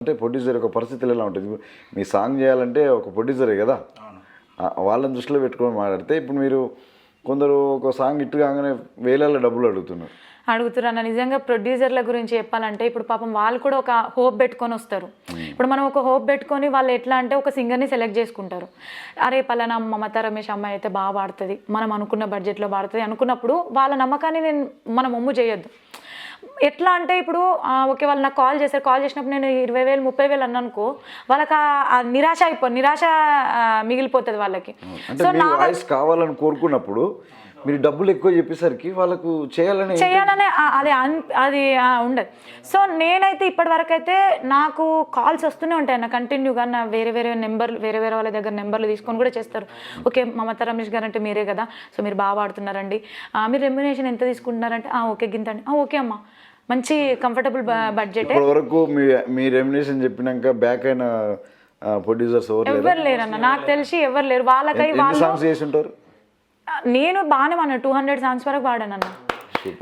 అంటే ప్రొడ్యూసర్ యొక్క పరిస్థితులు ఎలా ఉంటుంది మీ సాంగ్ చేయాలంటే ఒక ప్రొడ్యూసరే కదా? వాళ్ళని దృష్టిలో పెట్టుకొని మాట్లాడితే ఇప్పుడు మీరు కొందరు ఒక సాంగ్ ఇట్టు కాగానే వేలలో డబ్బులు అడుగుతున్నారు. అడుగుతున్నా నిజంగా ప్రొడ్యూసర్ల గురించి చెప్పాలంటే ఇప్పుడు పాపం వాళ్ళు కూడా ఒక హోప్ పెట్టుకొని వస్తారు. ఇప్పుడు మనం ఒక హోప్ పెట్టుకొని వాళ్ళు ఎట్లా అంటే ఒక సింగర్ని సెలెక్ట్ చేసుకుంటారు. అరే పలానా మమత రమేష్ అమ్మాయి అయితే బాగా పాడుతుంది. మనం అనుకున్న బడ్జెట్లో పాడుతుంది. అనుకున్నప్పుడు వాళ్ళ నమ్మకాన్ని నేను మనం ఒమ్ము చేయొద్దు. ఎట్లా అంటే ఇప్పుడు ఓకే వాళ్ళు నాకు కాల్ చేశారు. కాల్ చేసినప్పుడు నేను ఇరవై వేలు ముప్పై వేలు అన్నానుకో వాళ్ళకి ఆ- నిరాశ అయిపో నిరాశ మిగిలిపోతుంది వాళ్ళకి. సో నా వాయిస్ కావాలని కోరుకున్నప్పుడు మీరు డబ్బులు ఎక్కువ చెప్పేసరికి వాళ్ళకు చేయాలని చేయాలనే అది అది ఉండదు. సో నేనైతే ఇప్పటి వరకు అయితే నాకు కాల్స్ వస్తూనే ఉంటాయి. నా కంటిన్యూగా నా వేరే వేరే నెంబర్లు వేరే వేరే వాళ్ళ దగ్గర నెంబర్లు తీసుకొని కూడా చేస్తారు. ఓకే మమతా రమేష్ గారు అంటే మీరే కదా సో మీరు బాగా పాడుతున్నారండి ఆ, మీరు రెమ్యునేషన్ ఎంత తీసుకుంటున్నారంటే "ఆ, ఓకే గింత అండి "ఆ, ఓకే అమ్మా. మంచి కంఫర్టబుల్ బడ్జెటే ఇప్పటి వరకు మీ మీ రెమ్యునేషన్ చెప్పినాక బ్యాక్ అయిన ప్రొడ్యూసర్స్ ఎవరు లేరు? లేరన్న? నాకు తెలిసి ఎవరు లేరు. వాళ్ళకై వాళ్ళు నేను బాగానే మన టూ హండ్రెడ్ సాంగ్స్ వరకు పాడాను అన్న